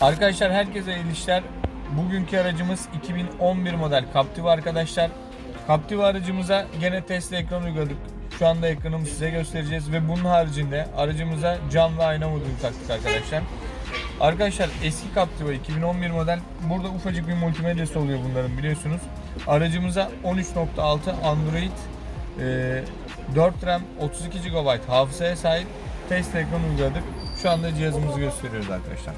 Arkadaşlar herkese iyi işler. Bugünkü aracımız 2011 model Captiva arkadaşlar. Captiva aracımıza gene Tesla ekranı uyguladık. Şu anda ekranımı size göstereceğiz ve bunun haricinde aracımıza cam ve ayna modülü taktık arkadaşlar. Arkadaşlar eski Captiva 2011 model burada ufacık bir multimedyası oluyor bunların biliyorsunuz. Aracımıza 13.6 Android e, 4 RAM 32 GB hafızaya sahip Tesla ekranı uyguladık. Şu anda cihazımızı gösteriyoruz arkadaşlar.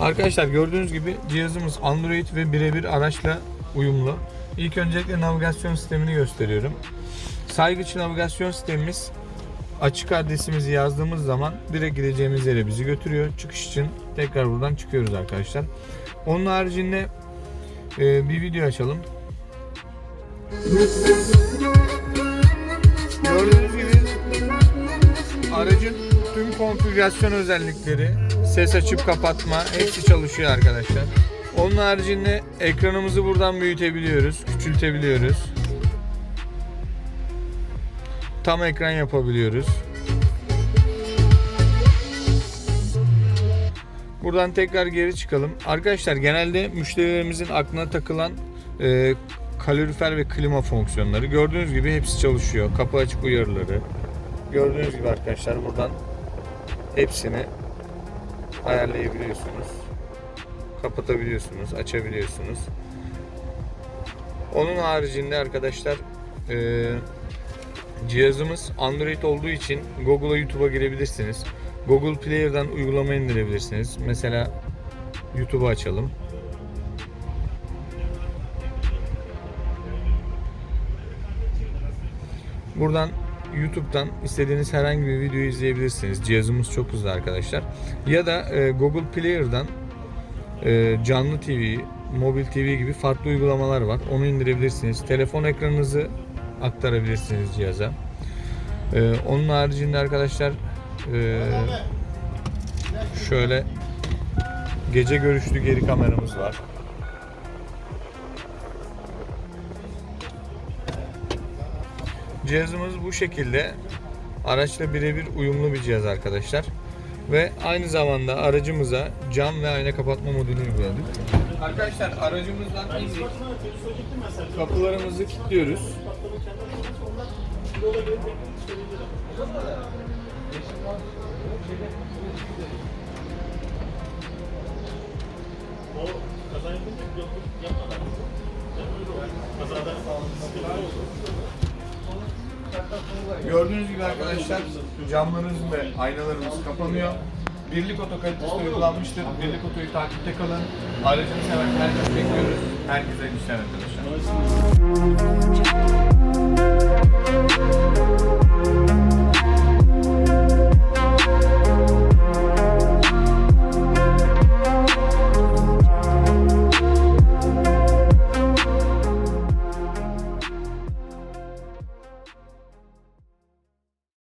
Arkadaşlar gördüğünüz gibi cihazımız Android ve birebir araçla uyumlu. İlk öncelikle navigasyon sistemini gösteriyorum. Saygıç navigasyon sistemimiz açık adresimizi yazdığımız zaman direkt gideceğimiz yere bizi götürüyor. Çıkış için tekrar buradan çıkıyoruz arkadaşlar. Onun haricinde e, bir video açalım. Gördüğünüz aracın tüm konfigürasyon özellikleri, ses açıp kapatma hepsi çalışıyor arkadaşlar. Onun haricinde ekranımızı buradan büyütebiliyoruz, küçültebiliyoruz. Tam ekran yapabiliyoruz. Buradan tekrar geri çıkalım. Arkadaşlar genelde müşterilerimizin aklına takılan e, kalorifer ve klima fonksiyonları. Gördüğünüz gibi hepsi çalışıyor. Kapı açık uyarıları. Gördüğünüz gibi arkadaşlar buradan hepsini ayarlayabiliyorsunuz. Kapatabiliyorsunuz, açabiliyorsunuz. Onun haricinde arkadaşlar e, cihazımız Android olduğu için Google'a YouTube'a girebilirsiniz. Google Player'dan uygulama indirebilirsiniz. Mesela YouTube'u açalım. Buradan YouTube'dan istediğiniz herhangi bir videoyu izleyebilirsiniz. Cihazımız çok hızlı arkadaşlar. Ya da e, Google Player'dan e, canlı TV, mobil TV gibi farklı uygulamalar var. Onu indirebilirsiniz. Telefon ekranınızı aktarabilirsiniz cihaza. E, onun haricinde arkadaşlar e, şöyle gece görüşlü geri kameramız var. Cihazımız bu şekilde araçla birebir uyumlu bir cihaz arkadaşlar. Ve aynı zamanda aracımıza cam ve ayna kapatma modülü uyguladık. Arkadaşlar aracımızdan indik. Kapılarımızı kilitliyoruz. Gördüğünüz gibi arkadaşlar camlarımız ve aynalarımız kapanıyor. Birlik oto kalitesi uygulanmıştır. Birlik otoyu takipte kalın. Aracınızı hemen herkes bekliyoruz. Herkese işler arkadaşlar.